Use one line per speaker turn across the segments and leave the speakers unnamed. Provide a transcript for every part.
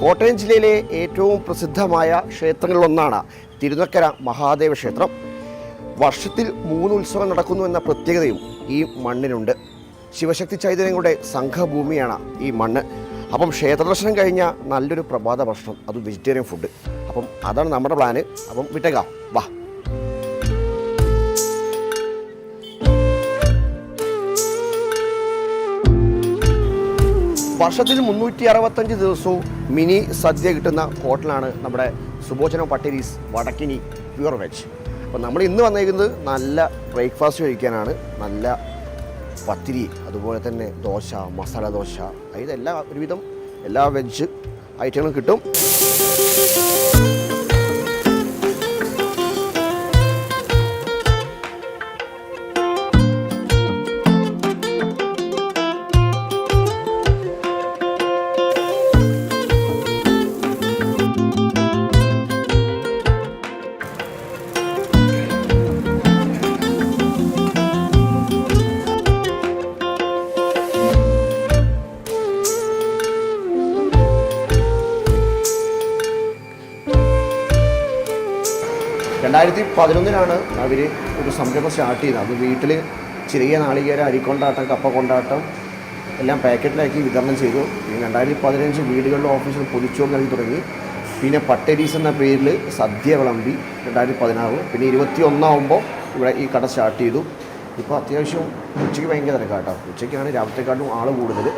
കോട്ടയം ജില്ലയിലെ ഏറ്റവും പ്രസിദ്ധമായ ക്ഷേത്രങ്ങളിലൊന്നാണ് തിരുനക്കര മഹാദേവ ക്ഷേത്രം. വർഷത്തിൽ മൂന്ന് ഉത്സവം നടക്കുന്നു എന്ന പ്രത്യേകതയും ഈ മണ്ണിനുണ്ട്. ശിവശക്തി ചൈതന്യങ്ങളുടെ സംഘഭൂമിയാണ് ഈ മണ്ണ്. അപ്പം ക്ഷേത്രദർശനം കഴിഞ്ഞാൽ നല്ലൊരു പ്രഭാത ഭക്ഷണം അത് വെജിറ്റേറിയൻ ഫുഡ്. അപ്പം അതാണ് നമ്മുടെ പ്ലാന്. അപ്പം വിട്ടേക്കാം. വാ. വർഷത്തിൽ മുന്നൂറ്റി അറുപത്തഞ്ച് ദിവസവും മിനി സദ്യ കിട്ടുന്ന ഹോട്ടലാണ് നമ്മുടെ സുബോചന പട്ടേരീസ് വടക്കിനി പ്യുവർ വെജ്. അപ്പോൾ നമ്മൾ ഇന്ന് വന്നേക്കുന്നത് നല്ല ബ്രേക്ക്ഫാസ്റ്റ് കഴിക്കാനാണ്. നല്ല പത്തിരി അതുപോലെ തന്നെ ദോശ മസാല ദോശ ഇതെല്ലാം ഒരുവിധം എല്ലാ വെജ് ഐറ്റങ്ങളും കിട്ടും. രണ്ടായിരത്തി പതിനൊന്നിലാണ് അവർ ഒരു സംരംഭം സ്റ്റാർട്ട് ചെയ്തത്. അത് വീട്ടിൽ ചെറിയ നാളികേര അരിക്കൊണ്ടാട്ടം കപ്പ കൊണ്ടാട്ടം എല്ലാം പാക്കറ്റിലാക്കി വിതരണം ചെയ്തു. പിന്നെ രണ്ടായിരത്തി പതിനഞ്ച് വീടുകളിലും ഓഫീസിലും പൊതിച്ചോറ് നൽകി തുടങ്ങി. പിന്നെ പട്ടേരീസ് എന്ന പേരിൽ സദ്യ വിളമ്പി രണ്ടായിരത്തി പതിനാറ് പിന്നെ ഇരുപത്തി ഒന്നാവുമ്പോൾ ഇവിടെ ഈ കട സ്റ്റാർട്ട് ചെയ്തു. ഇപ്പോൾ അത്യാവശ്യം ഉച്ചയ്ക്ക് ഭയങ്കര തിരക്കാട്ടോ. ഉച്ചയ്ക്കാണ് രാവിലത്തെക്കാട്ടും ആൾ കൂടുതൽ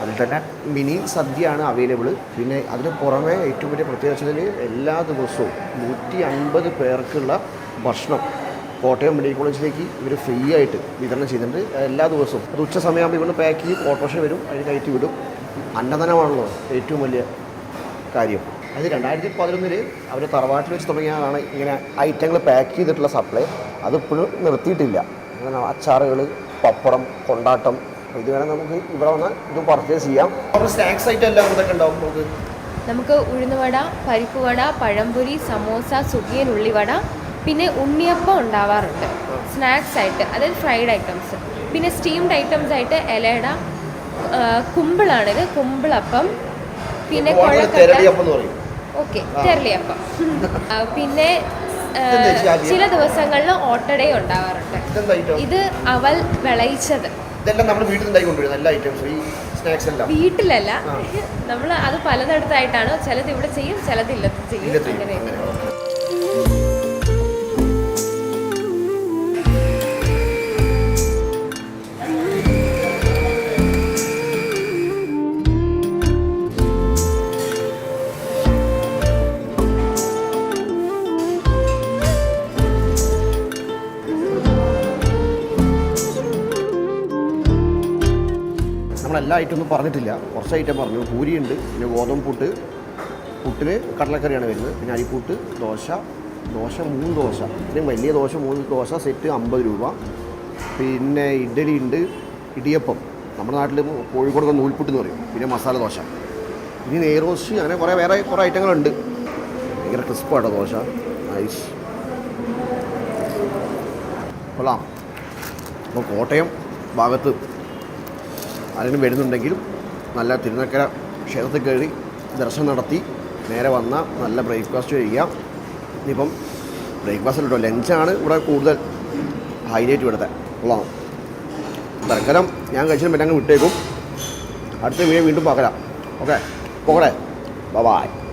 അതിൽ തന്നെ മിനി സദ്യയാണ് അവൈലബിൾ പിന്നെ അതിന് പുറമെ ഏറ്റവും വലിയ പ്രത്യേകതയിൽ എല്ലാ ദിവസവും നൂറ്റി അൻപത് പേർക്കുള്ള ഭക്ഷണം കോട്ടയം മെഡിക്കൽ കോളേജിലേക്ക് ഇവർ ഫ്രീ ആയിട്ട് വിതരണം ചെയ്യുന്നുണ്ട്. എല്ലാ ദിവസവും. അത് ഉച്ച സമയമാകുമ്പോൾ ഇവർ പാക്ക് ചെയ്ത് ഓട്ടോഷൻ വരും അതിന് കയറ്റി വിടും. അന്നദാനമാണല്ലോ ഏറ്റവും വലിയ കാര്യം. അത് രണ്ടായിരത്തി പതിനൊന്നിൽ അവർ തറവാട്ടിൽ വെച്ച് തുടങ്ങിയതാണ് ഇങ്ങനെ ഐറ്റങ്ങൾ പാക്ക് ചെയ്തിട്ടുള്ള സപ്ലൈ അതിപ്പോഴും നിർത്തിയിട്ടില്ല. അച്ചാറുകൾ പപ്പടം കൊണ്ടാട്ടം ഇത് വേണം നമുക്ക് ഇവിടെ വന്ന് ഇത് പർച്ചേസ് ചെയ്യാം. സ്നാക്സ് ഐറ്റം എല്ലാം ഇതൊക്കെ ഉണ്ടാവും നമുക്ക്.
നമുക്ക് ഉഴുന്നുവട പരിപ്പുവട പഴംപൊരി സമോസ സുഖിയൻ ഉള്ളിവട പിന്നെ ഉണ്ണിയപ്പം ഉണ്ടാവാറുണ്ട്. സ്നാക്സ് ആയിട്ട് അതായത് ഫ്രൈഡ് ഐറ്റംസ് പിന്നെ സ്റ്റീംഡ് ഐറ്റംസ് ആയിട്ട് എലയട ആ, കുമ്പിളാണിത് കുമ്പിളപ്പം പിന്നെ ഓക്കെ തെരളിയപ്പം. പിന്നെ? ചില ദിവസങ്ങളിൽ ഓട്ടടയും ഉണ്ടാവാറുണ്ട്. ഇത് അവൽ വിളയിച്ചത്.
ഇതെല്ലാം നമ്മൾ വീട്ടിൽ ഉണ്ടായി കൊണ്ടുവരുന്നത് നല്ല ഐറ്റംസ് ഈ സ്നാക്സ് എല്ലാം.
വീട്ടിലല്ല. നമ്മൾ അത് പലതരത്തായിട്ടാണ് ചിലത് ഇവിടെ ചെയ്യും ചിലത് ഇല്ലത്ത് ചെയ്യും അങ്ങനെ.
നമ്മളെല്ലാ ഐറ്റം ഒന്നും പറഞ്ഞിട്ടില്ല. കുറച്ച് ഐറ്റം പറഞ്ഞു. പൂരിയുണ്ട് പിന്നെ ഗോതമ്പ് പുട്ട്. പുട്ടിന് കടലക്കറിയാണ് വരുന്നത്. പിന്നെ അരിപ്പൂട്ട് ദോശ. ദോശ മൂന്ന് ദോശ. ഇത്രയും വലിയ ദോശ മൂന്ന് ദോശ സെറ്റ് അമ്പത് രൂപ. പിന്നെ ഇഡ്ഡലി ഉണ്ട് ഇടിയപ്പം. നമ്മുടെ നാട്ടിൽ കോഴിക്കോട് നൂൽപുട്ട് എന്ന് പറയും. പിന്നെ മസാല ദോശ. ഇനി നെയ്റോസ്റ്റ് അങ്ങനെ കുറേ വേറെ കുറേ ഐറ്റങ്ങളുണ്ട്. ഭയങ്കര ക്രിസ്പാട്ടോ ദോശ. നൈസ് കൊള്ളാം. അപ്പോൾ കോട്ടയം ഭാഗത്ത് ആരെങ്കിലും വരുന്നുണ്ടെങ്കിലും നല്ല തിരുനക്കര ക്ഷേത്രത്തിൽ കയറി ദർശനം നടത്തി നേരെ വന്ന നല്ല ബ്രേക്ക്ഫാസ്റ്റ് കഴിക്കാം ഇനിയിപ്പം ബ്രേക്ക്ഫാസ്റ്റ് കേട്ടോ ലഞ്ചാണ് ഇവിടെ കൂടുതൽ ഹൈലൈറ്റ് ഇവിടുത്തെ. ഉള്ളതാണ് തൽക്കാലം ഞാൻ കഴിച്ചതിന് അങ്ങ് വിട്ടേക്കും. അടുത്ത വീഡിയോ വീണ്ടും പാക്കലാം ഓക്കെ? പോകട്ടെ? ബൈ